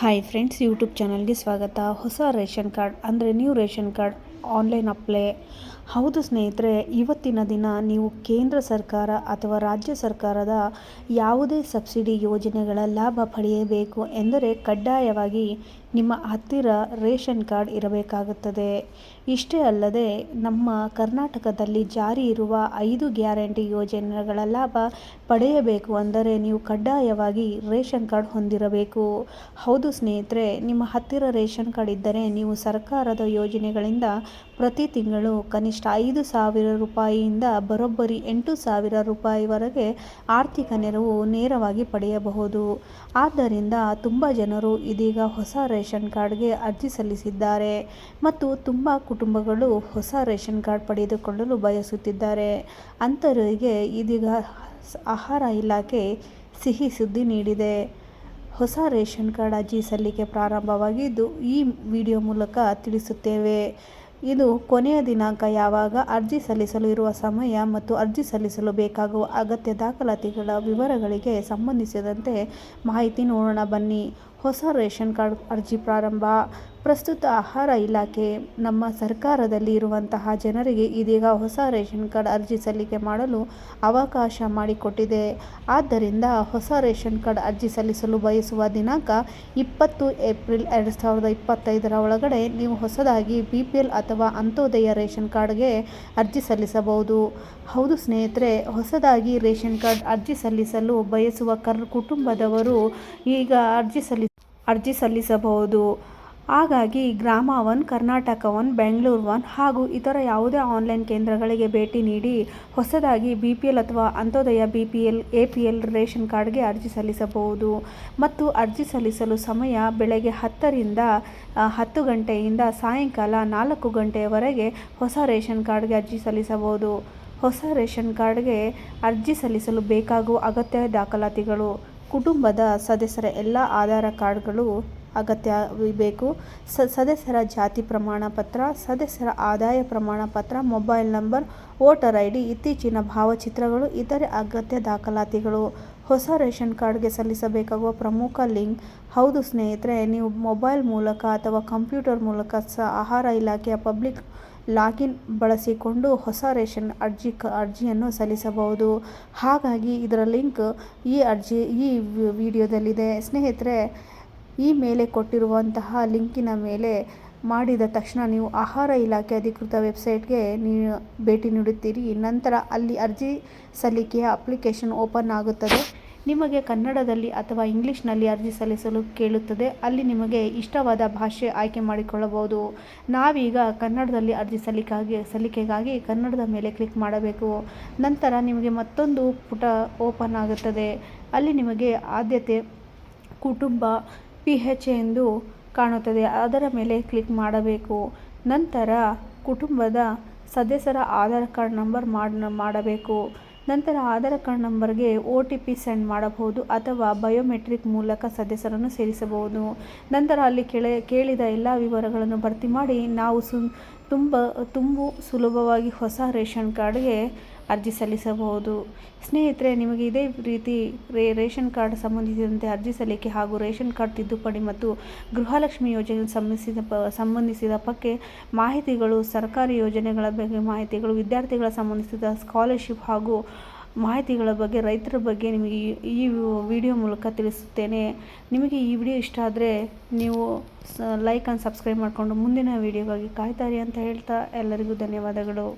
Hi friends YouTube ಚಾನಲ್ಗೆ ಸ್ವಾಗತ. ಹೊಸ ರೇಷನ್ ಕಾರ್ಡ್ ಅಂದರೆ new ration card online apply ಹೌದು ಸ್ನೇಹಿತರೆ, ಇವತ್ತಿನ ದಿನ ನೀವು ಕೇಂದ್ರ ಸರ್ಕಾರ ಅಥವಾ ರಾಜ್ಯ ಸರ್ಕಾರದ ಯಾವುದೇ ಸಬ್ಸಿಡಿ ಯೋಜನೆಗಳ ಲಾಭ ಪಡೆಯಬೇಕು ಎಂದರೆ ಕಡ್ಡಾಯವಾಗಿ ನಿಮ್ಮ ಹತ್ತಿರ ರೇಷನ್ ಕಾರ್ಡ್ ಇರಬೇಕಾಗುತ್ತದೆ. ಇಷ್ಟೇ ಅಲ್ಲದೆ, ನಮ್ಮ ಕರ್ನಾಟಕದಲ್ಲಿ ಜಾರಿ ಇರುವ ಐದು ಗ್ಯಾರಂಟಿ ಯೋಜನೆಗಳ ಲಾಭ ಪಡೆಯಬೇಕು ಅಂದರೆ ನೀವು ಕಡ್ಡಾಯವಾಗಿ ರೇಷನ್ ಕಾರ್ಡ್ ಹೊಂದಿರಬೇಕು. ಹೌದು ಸ್ನೇಹಿತರೆ, ನಿಮ್ಮ ಹತ್ತಿರ ರೇಷನ್ ಕಾರ್ಡ್ ಇದ್ದರೆ ನೀವು ಸರ್ಕಾರದ ಯೋಜನೆಗಳಿಂದ ಪ್ರತಿ ತಿಂಗಳು ಕನಿಷ್ಠ ಐದು ಸಾವಿರ ರೂಪಾಯಿಯಿಂದ ಬರೋಬ್ಬರಿ ಎಂಟು ಸಾವಿರ ರೂಪಾಯಿವರೆಗೆ ಆರ್ಥಿಕ ನೆರವು ನೇರವಾಗಿ ಪಡೆಯಬಹುದು. ಆದ್ದರಿಂದ ತುಂಬ ಜನರು ಇದೀಗ ಹೊಸ ರೇಷನ್ ಕಾರ್ಡ್ಗೆ ಅರ್ಜಿ ಸಲ್ಲಿಸಿದ್ದಾರೆ ಮತ್ತು ತುಂಬ ಕುಟುಂಬಗಳು ಹೊಸ ರೇಷನ್ ಕಾರ್ಡ್ ಪಡೆದುಕೊಳ್ಳಲು ಬಯಸುತ್ತಿದ್ದಾರೆ. ಅಂಥವರಿಗೆ ಇದೀಗ ಆಹಾರ ಇಲಾಖೆ ಸಿಹಿ ಸುದ್ದಿ ನೀಡಿದೆ. ಹೊಸ ರೇಷನ್ ಕಾರ್ಡ್ ಅರ್ಜಿ ಸಲ್ಲಿಕೆ ಪ್ರಾರಂಭವಾಗಿದ್ದು ಈ ವಿಡಿಯೋ ಮೂಲಕ ತಿಳಿಸುತ್ತೇವೆ. ಇದು ಕೊನೆಯ ದಿನಾಂಕ. ಯಾವಾಗ? ಅರ್ಜಿ ಸಲ್ಲಿಸಲು ಇರುವ ಸಮಯ ಮತ್ತು ಅರ್ಜಿ ಸಲ್ಲಿಸಲು ಬೇಕಾಗುವ ಅಗತ್ಯ ದಾಖಲಾತಿಗಳ ವಿವರಗಳಿಗೆ ಸಂಬಂಧಿಸಿದಂತೆ ಮಾಹಿತಿ ನೋಡೋಣ ಬನ್ನಿ. ಹೊಸ ರೇಷನ್ ಕಾರ್ಡ್ ಅರ್ಜಿ ಪ್ರಾರಂಭ. ಪ್ರಸ್ತುತ ಆಹಾರ ಇಲಾಖೆ, ನಮ್ಮ ಸರ್ಕಾರದಲ್ಲಿ ಇರುವಂತಹ ಜನರಿಗೆ ಇದೀಗ ಹೊಸ ರೇಷನ್ ಕಾರ್ಡ್ ಅರ್ಜಿ ಸಲ್ಲಿಕೆ ಮಾಡಲು ಅವಕಾಶ ಮಾಡಿಕೊಟ್ಟಿದೆ. ಆದ್ದರಿಂದ ಹೊಸ ರೇಷನ್ ಕಾರ್ಡ್ ಅರ್ಜಿ ಸಲ್ಲಿಸಲು ಬಯಸುವ ದಿನಾಂಕ ಇಪ್ಪತ್ತು ಏಪ್ರಿಲ್ ಎರಡು ಸಾವಿರದ ಇಪ್ಪತ್ತೈದರ ಒಳಗಡೆ ನೀವು ಹೊಸದಾಗಿ ಬಿ ಪಿ ಎಲ್ ಅಥವಾ ಅಂತ್ಯೋದಯ ರೇಷನ್ ಕಾರ್ಡ್ಗೆ ಅರ್ಜಿ ಸಲ್ಲಿಸಬಹುದು. ಹೌದು ಸ್ನೇಹಿತರೆ, ಹೊಸದಾಗಿ ರೇಷನ್ ಕಾರ್ಡ್ ಅರ್ಜಿ ಸಲ್ಲಿಸಲು ಬಯಸುವ ಕರ್, ಕುಟುಂಬದವರು ಈಗ ಅರ್ಜಿ ಸಲ್ಲಿಸ ಅರ್ಜಿ ಸಲ್ಲಿಸಬಹುದು. ಹಾಗಾಗಿ Grama one Karnataka one Bengaluru one ಹಾಗೂ ಇತರ ಯಾವುದೇ ಆನ್ಲೈನ್ ಕೇಂದ್ರಗಳಿಗೆ ಭೇಟಿ ನೀಡಿ ಹೊಸದಾಗಿ ಬಿ ಪಿ ಎಲ್ ಅಥವಾ Antyodaya B P L, A P L ration ಕಾರ್ಡ್ಗೆ ಅರ್ಜಿ ಸಲ್ಲಿಸಬಹುದು. ಮತ್ತು ಅರ್ಜಿ ಸಲ್ಲಿಸಲು ಸಮಯ ಬೆಳಗ್ಗೆ ಹತ್ತರಿಂದ ಹತ್ತು ಗಂಟೆಯಿಂದ ಸಾಯಂಕಾಲ ನಾಲ್ಕು ಗಂಟೆಯವರೆಗೆ ಹೊಸ ರೇಷನ್ ಕಾರ್ಡ್ಗೆ ಅರ್ಜಿ ಸಲ್ಲಿಸಬಹುದು. ಹೊಸ ರೇಷನ್ ಕಾರ್ಡ್ಗೆ ಅರ್ಜಿ ಸಲ್ಲಿಸಲು ಬೇಕಾಗುವ ಅಗತ್ಯ ದಾಖಲಾತಿಗಳು. ಕುಟುಂಬದ ಸದಸ್ಯರ ಎಲ್ಲ ಆಧಾರ ಕಾರ್ಡ್ಗಳು ಅಗತ್ಯ ಬೇಕು ಸದಸ್ಯರ ಜಾತಿ ಪ್ರಮಾಣ ಪತ್ರ, ಸದಸ್ಯರ ಆದಾಯ ಪ್ರಮಾಣ ಪತ್ರ, mobile number, voter I D ಇತ್ತೀಚಿನ ಭಾವಚಿತ್ರಗಳು, ಇತರೆ ಅಗತ್ಯ ದಾಖಲಾತಿಗಳು. ಹೊಸ ರೇಷನ್ ಕಾರ್ಡ್ಗೆ ಸಲ್ಲಿಸಬೇಕಾಗುವ ಪ್ರಮುಖ ಲಿಂಕ್, ಹೌದು ಸ್ನೇಹಿತರೆ, ನೀವು ಮೊಬೈಲ್ ಮೂಲಕ ಅಥವಾ ಕಂಪ್ಯೂಟರ್ ಮೂಲಕ ಸಹ ಆಹಾರ ಇಲಾಖೆಯ ಪಬ್ಲಿಕ್ ಲಾಗಿನ್ ಬಳಸಿಕೊಂಡು ಹೊಸ ರೇಷನ್ ಅರ್ಜಿ ಕ ಅರ್ಜಿಯನ್ನು ಸಲ್ಲಿಸಬಹುದು. ಹಾಗಾಗಿ ಇದರ ಲಿಂಕ್ ಈ ಅರ್ಜಿ, ಈ ವಿಡಿಯೋದಲ್ಲಿದೆ. ಸ್ನೇಹಿತರೆ, ಈ ಮೇಲೆ ಕೊಟ್ಟಿರುವಂತಹ ಲಿಂಕಿನ ಮೇಲೆ ಮಾಡಿದ ತಕ್ಷಣ ನೀವು ಆಹಾರ ಇಲಾಖೆ ಅಧಿಕೃತ ವೆಬ್ಸೈಟ್ಗೆ ನೀವು ಭೇಟಿ ನೀಡುತ್ತೀರಿ. ನಂತರ ಅಲ್ಲಿ ಅರ್ಜಿ ಸಲ್ಲಿಕೆಯ ಅಪ್ಲಿಕೇಶನ್ ಓಪನ್ ಆಗುತ್ತದೆ. ನಿಮಗೆ ಕನ್ನಡದಲ್ಲಿ ಅಥವಾ ಇಂಗ್ಲೀಷ್ನಲ್ಲಿ ಅರ್ಜಿ ಸಲ್ಲಿಸಲು ಕೇಳುತ್ತದೆ. ಅಲ್ಲಿ ನಿಮಗೆ ಇಷ್ಟವಾದ ಭಾಷೆ ಆಯ್ಕೆ ಮಾಡಿಕೊಳ್ಳಬಹುದು. ನಾವೀಗ ಕನ್ನಡದಲ್ಲಿ ಅರ್ಜಿ ಸಲ್ಲಿಕಾಗಿ ಸಲ್ಲಿಕೆಗಾಗಿ ಕನ್ನಡದ ಮೇಲೆ ಕ್ಲಿಕ್ ಮಾಡಬೇಕು. ನಂತರ ನಿಮಗೆ ಮತ್ತೊಂದು ಪುಟ ಓಪನ್ ಆಗುತ್ತದೆ. ಅಲ್ಲಿ ನಿಮಗೆ ಆದ್ಯತೆ, ಕುಟುಂಬ, ಪಿ ಹೆಚ್ ಎಂದು ಕಾಣುತ್ತದೆ. ಅದರ ಮೇಲೆ ಕ್ಲಿಕ್ ಮಾಡಬೇಕು. ನಂತರ ಕುಟುಂಬದ ಸದಸ್ಯರ ಆಧಾರ್ ಕಾರ್ಡ್ ನಂಬರ್ ಮಾಡಬೇಕು. ನಂತರ ಆಧಾರ್ ಕಾರ್ಡ್ ನಂಬರ್ಗೆ ಒ ಟಿ ಪಿ ಸೆಂಡ್ ಮಾಡಬಹುದು ಅಥವಾ ಬಯೋಮೆಟ್ರಿಕ್ ಮೂಲಕ ಸದಸ್ಯರನ್ನು ಸೇರಿಸಬಹುದು. ನಂತರ ಅಲ್ಲಿ ಕೆಳ, ಕೇಳಿದ ಎಲ್ಲ ವಿವರಗಳನ್ನು ಭರ್ತಿ ಮಾಡಿ ನಾವು ಸು ತುಂಬ, ತುಂಬು ಸುಲಭವಾಗಿ ಹೊಸ ರೇಷನ್ ಕಾರ್ಡ್ಗೆ ಅರ್ಜಿ ಸಲ್ಲಿಸಬಹುದು. ಸ್ನೇಹಿತರೆ, ನಿಮಗೆ ಇದೇ ರೀತಿ ರೇ, ರೇಷನ್ ಕಾರ್ಡ್ ಸಂಬಂಧಿಸಿದಂತೆ ಅರ್ಜಿ ಸಲ್ಲಿಕೆ ಹಾಗೂ ರೇಷನ್ ಕಾರ್ಡ್ ತಿದ್ದುಪಡಿ ಮತ್ತು ಗೃಹಲಕ್ಷ್ಮಿ ಯೋಜನೆ ಸಂಬಂಧಿಸಿದ ಪ, ಸಂಬಂಧಿಸಿದ ಬಗ್ಗೆ ಮಾಹಿತಿಗಳು, ಸರ್ಕಾರಿ ಯೋಜನೆಗಳ ಬಗ್ಗೆ ಮಾಹಿತಿಗಳು, ವಿದ್ಯಾರ್ಥಿಗಳ ಸಂಬಂಧಿಸಿದ ಸ್ಕಾಲರ್ಶಿಪ್ ಹಾಗೂ ಮಾಹಿತಿಗಳ ಬಗ್ಗೆ, ರೈತರ ಬಗ್ಗೆ ನಿಮಗೆ ಈ ವಿಡಿಯೋ ಮೂಲಕ ತಿಳಿಸುತ್ತೇನೆ. ನಿಮಗೆ ಈ ವಿಡಿಯೋ ಇಷ್ಟ ಆದರೆ ನೀವು ಲೈಕ್ ಆ್ಯಂಡ್ ಸಬ್ಸ್ಕ್ರೈಬ್ ಮಾಡಿಕೊಂಡು ಮುಂದಿನ ವಿಡಿಯೋಗಾಗಿ ಕಾಯ್ತಾರೆ ಅಂತ ಹೇಳ್ತಾ ಎಲ್ಲರಿಗೂ ಧನ್ಯವಾದಗಳು.